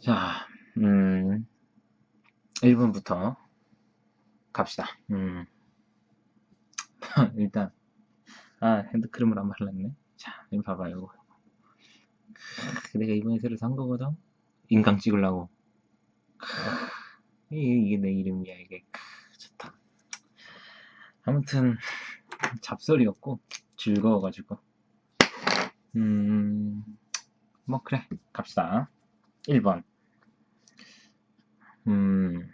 자, 음, 1번부터 갑시다. 음, 일단, 아, 핸드크림을 안 발랐네. 자, 이거 봐봐요. 크, 내가 이번에 새로 산 거거든? 인강 찍으려고. 크, 이게, 내 이름이야, 이게. 크, 좋다. 아무튼, 잡설이었고, 즐거워가지고. 음, 뭐, 그래. 갑시다. 1번. 음,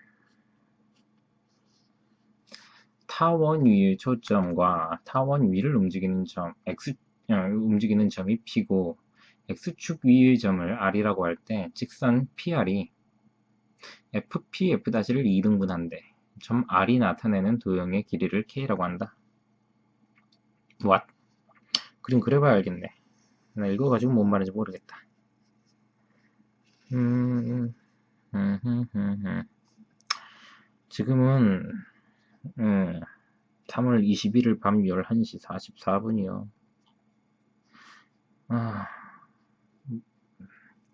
타원 위의 초점과 타원 위를 움직이는 점, x, 어, 움직이는 점이 P고, x축 위의 점을 R이라고 할 때, 직선 PR이 FP, F'를 2등분한대. 점 R이 나타내는 도형의 길이를 K라고 한다. What? 그림 그려봐야 알겠네. 나 읽어가지고 뭔 말인지 모르겠다. 음, 음, 지금은 음, 3월 21일 밤 11시 44분이요. 아,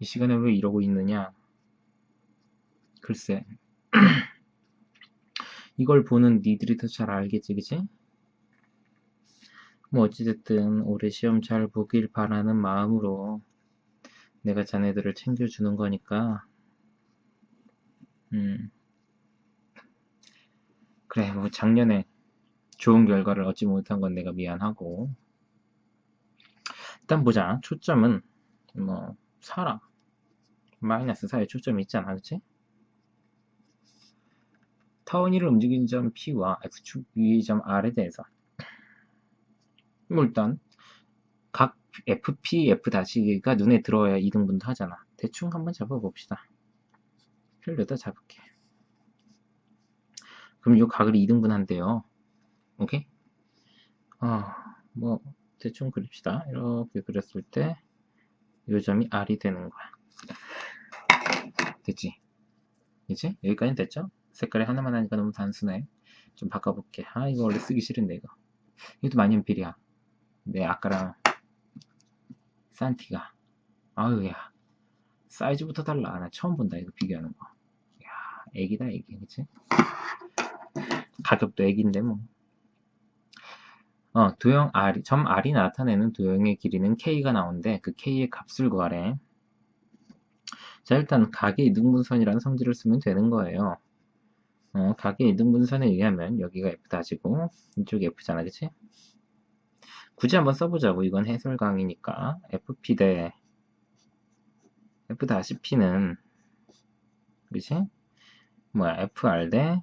이 시간에 왜 이러고 있느냐? 글쎄. 이걸 보는 니들이 더 잘 알겠지, 그치? 뭐 어찌됐든 올해 시험 잘 보길 바라는 마음으로 내가 자네들을 챙겨주는 거니까 음 그래 뭐 작년에 좋은 결과를 얻지 못한 건 내가 미안하고 일단 보자 초점은 뭐 4라 마이너스 4에 초점이 있잖아 그치? 타원이를 움직이는 점 P와 X축 위의 점 R에 대해서 뭐 일단 각 FP, F-가 눈에 들어야 이등분도 하잖아. 대충 한번 잡아봅시다. 필요다 잡을게. 그럼 이 각을 이등분한대요. 오케이? 아, 뭐 대충 그립시다. 이렇게 그렸을 때이 점이 R이 되는 거야. 됐지? 이제 여기까지 됐죠? 색깔이 하나만 하니까 너무 단순해. 좀 바꿔볼게. 아 이거 원래 쓰기 싫은데 이거. 이것도 만년필이야. 내 아까랑 산티가 아유 야 사이즈부터 달라 나 처음 본다 이거 비교하는 거 야, 애기다 애기 그치? 가격도 애기인데 뭐 어, 도형 R, 점 R이 나타내는 도형의 길이는 K가 나오는데 그 K의 값을 구하래 자 일단 각의 이등분선이라는 성질을 쓰면 되는 거예요 어, 각의 이등분선에 의하면 여기가 F다지고 이쪽이 F잖아 그치? 굳이 한번 써보자고. 이건 해설 강의니까. fp 대 f-p는 그치? 뭐야 fr 대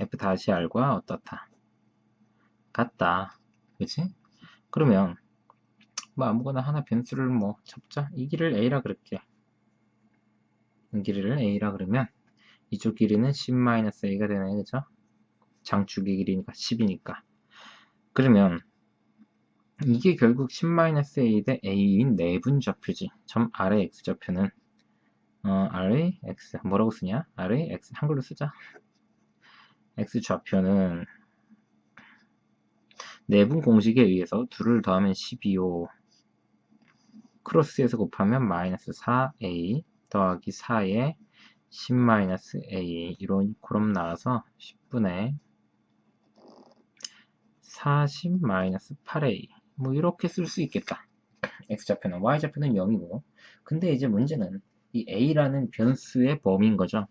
f-r과 어떻다. 같다. 그치? 그러면 뭐 아무거나 하나 변수를 뭐 잡자. 이 길을 a라 그럴게. 이 길이를 a라 그러면 이쪽 길이는 10-a가 되네. 그죠? 장축의 길이니까 10이니까. 그러면 이게 결국 10-a 대 a인 내분좌표지. 점 아래 x좌표는 어, 아래 x 뭐라고 쓰냐? 아래 x 한글로 쓰자. x좌표는 내분 공식에 의해서 둘을 더하면 12요. 크로스에서 곱하면 마이너스 4a 더하기 4에 10-a 이런 그럼 나와서 10분의 40-8a 뭐 이렇게 쓸 수 있겠다. x좌표는 y좌표는 0이고 근데 이제 문제는 이 a라는 변수의 범위인 거죠.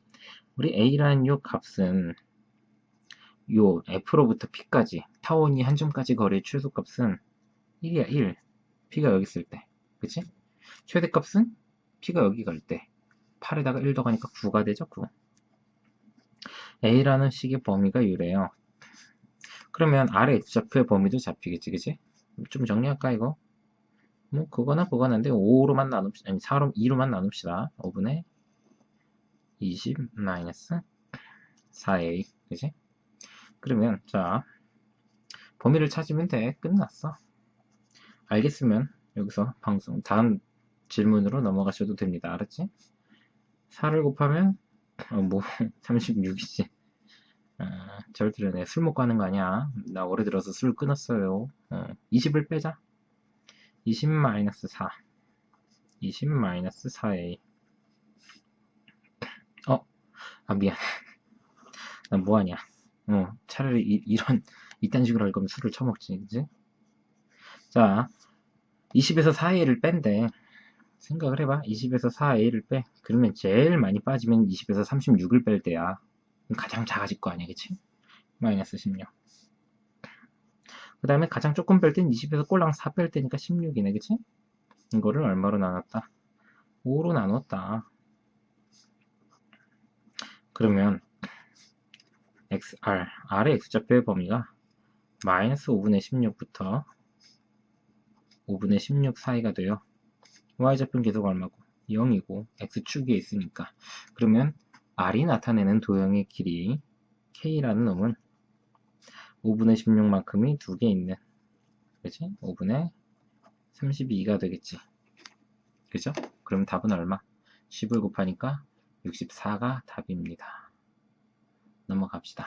우리 a라는 요 값은 요 f로부터 p까지 타원이 한 점까지 거리의 최소값은 1이야 1 p가 여기 있을 때 그치? 최대값은 p가 여기 갈 때 8에다가 1 더 가니까 9가 되죠 9 a라는 식의 범위가 유래요 그러면 아래 x좌표의 범위도 잡히겠지, 그치? 좀 정리할까, 이거? 뭐, 그거나 한데, 5로만 나눕시다. 아니, 4로, 2로만 나눕시다. 5분의 20 마이너스 4a. 그치? 그러면, 자, 범위를 찾으면 돼. 끝났어. 알겠으면, 여기서 방송, 다음 질문으로 넘어가셔도 됩니다. 알았지? 4를 곱하면, 어, 뭐, 36이지. 아, 절 들으네. 술 먹고 하는 거 아니야. 나 올해 들어서 술 끊었어요. 어, 20을 빼자. 20-4 20-4a 어? 아 미안. 난 뭐하냐? 어 차라리 이, 런 이딴 식으로 할 거면 술을 처먹지 이제? 자 20에서 4a를 뺀대. 생각을 해봐. 20에서 4a를 빼. 그러면 제일 많이 빠지면 20에서 36을 뺄 때야. 가장 작아질 거 아니야 그치? 마이너스 16 그 다음에 가장 조금 뺄 땐 20에서 꼴랑 4 뺄 때니까 16이네, 그치? 이거를 얼마로 나눴다? 5로 나눴다. 그러면 XR, R의 X좌표의 범위가 마이너스 5분의 16부터 5분의 16 사이가 돼요. Y좌표는 계속 얼마고? 0이고 X축에 있으니까 그러면 R이 나타내는 도형의 길이 K라는 놈은 5분의 16만큼이 두 개 있는 그치? 5분의 32가 되겠지 그죠? 그럼 답은 얼마? 10을 곱하니까 64가 답입니다. 넘어갑시다.